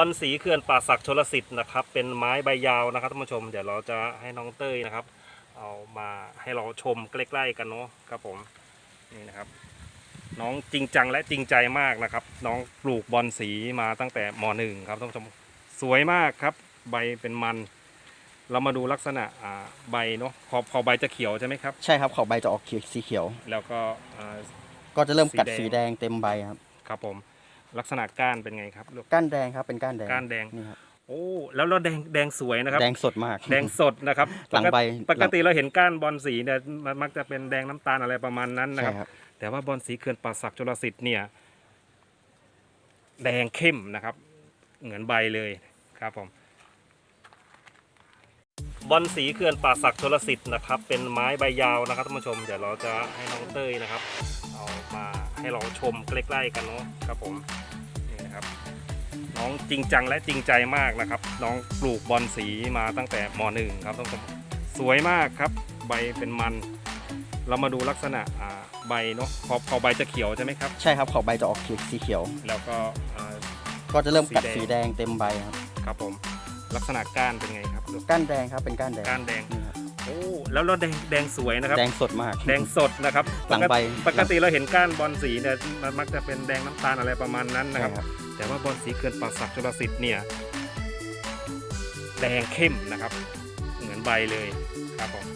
อลสีเขื่อนป่าศักดิ์ชลสิทธิ์นะครับ เป็นไม้ใบยาวนะครับท่านผู้ชม เดี๋ยวเราจะให้น้องเต้ยนะครับ เอามาให้เราชมใกล้ๆกันเนาะครับผมนี่นะครับ น้องจริงจังและจริงใจมากนะครับ น้องปลูกบอลสีมาตั้งแต่มหนึ่งครับท่านผู้ชมสวยมากครับ ใบเป็นมัน เรามาดูลักษณะอ่าใบเนาะพอพอใบจะเขียวใช่ไหมครับ ใช่ครับขอบใบจะออกเขียวสีเขียว แล้วก็อ่าก็จะเริ่มกัดสีสีแดแดงงเต็มใบครับ ครับผม ลักษณะก้านเป็นไงครับลูก ก้านแดงครับเป็นก้านแดงก้านแดง นี่ครับโอ้แล้วเราแดงแดงสวยนะครับ แดงสดมาก แดงสดนะครับหลังใบปกติเราเห็นก้านบอลสีเนี่ยมันมักจะเป็นแดงน้ำตาลอะไรประมาณนั้นนะใช่ครับครับ แต่ว่าบอลสีเขื่อนป่าศักดิ์ชลสิทธิ์เนี่ย แดงเข้มนะครับ เหมือนใบเลยครับผมบอลสีเขื่อนป่าศักดิ์ชลสิทธิ์นะครับ เป็นไม้ใบยาวนะครับท่านผู้ชมเดี๋ยวเราจะให้น้องเต้ยนะครับ เอามา ให้เราชมใกล้ๆกันเนาะครับผมนี่นะครับ น้องจริงจังและจริงใจมากนะครับ น้องปลูกบอลสีมาตั้งแต่มหนึ่งครับท่านผู้ชมสวยมากครับ ใบเป็นมัน เรามาดูลักษณะอ่าใบเนาะพอพอใบจะเขียวใช่ไหมครับใช่ครับขอบใบจะออกเขียวสีเขียว แล้วก็อ่าก็จะเริ่มกัดสีสีแดแดงงเต็มใบครับครับผมลักษณะก้านเป็นไงครับลูกก้านแดงครับเป็นก้านแดงก้านแดงนี่ครับ โอ้แล้วเราแดงแดงสวยนะครับ แดงสดมาก แดงสดนะครับหลังใบปกติเราเห็นก้านบอลสีเนี่ยมันมักจะเป็นแดงน้ำตาลอะไรประมาณนั้นนะใช่ครับครับ แต่ว่าบอลสีเขื่อนป่าศักดิ์ชลสิทธิ์เนี่ย แดงเข้มนะครับ เหมือนใบเลยครับผม